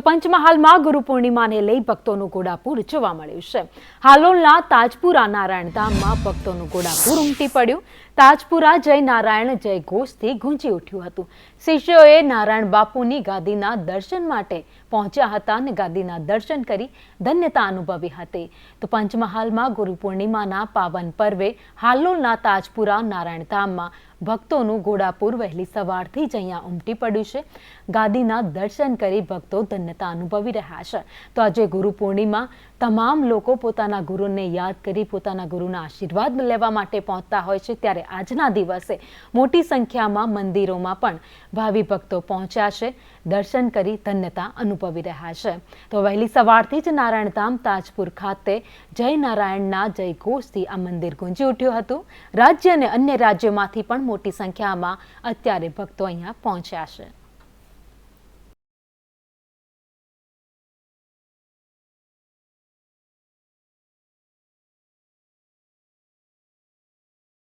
તો પંચમહાલમાં ગુરુ પૂર્ણિમાને લઈ ભક્તોનું ઘોડાપુર જોવા મળ્યું છે. હાલોલના તાજપુરા નારાયણધામમાં ભક્તોનું ઘોડાપુર ઉમટી પડ્યું. તાજપુરા જય નારાયણ જય ઘોષથી ગુંજી ઉઠ્યું હતું. શિષ્યોએ નારાયણ બાપુની ગાદીના દર્શન માટે પહોંચ્યા હતા અને ગાદીના દર્શન કરી ધન્યતા અનુભવી હતી. તો પંચમહાલમાં ગુરુ પૂર્ણિમાના પાવન પર્વે હાલોલના તાજપુરા નારાયણ ધામમાં ભક્તોનું ઘોડાપુર વહેલી સવારથી જ અહીંયા ઉમટી પડ્યું છે. ગાદીના દર્શન કરી ભક્તો ધન્યતા અનુભવી રહ્યા છે. તો આજે ગુરુ પૂર્ણિમા તમામ લોકો પોતાના ગુરુને યાદ કરી પોતાના ગુરુના આશીર્વાદ લેવા માટે પહોંચતા હોય છે. ત્યારે આજના દિવસે મોટી સંખ્યામાં મંદિરોમાં પણ ભાવિ ભક્તો પહોંચ્યા છે. દર્શન કરી ધન્યતા અનુભવી રહ્યા છે. તો વહેલી સવારથી જ નારાયણધામ તાજપુર ખાતે જય નારાયણના જય ઘોષથી આ મંદિર ગુંજી ઉઠ્યું હતું. રાજ્ય અને અન્ય રાજ્યોમાંથી પણ મોટી સંખ્યામાં અત્યારે ભક્તો અહીંયા પહોંચ્યા છે.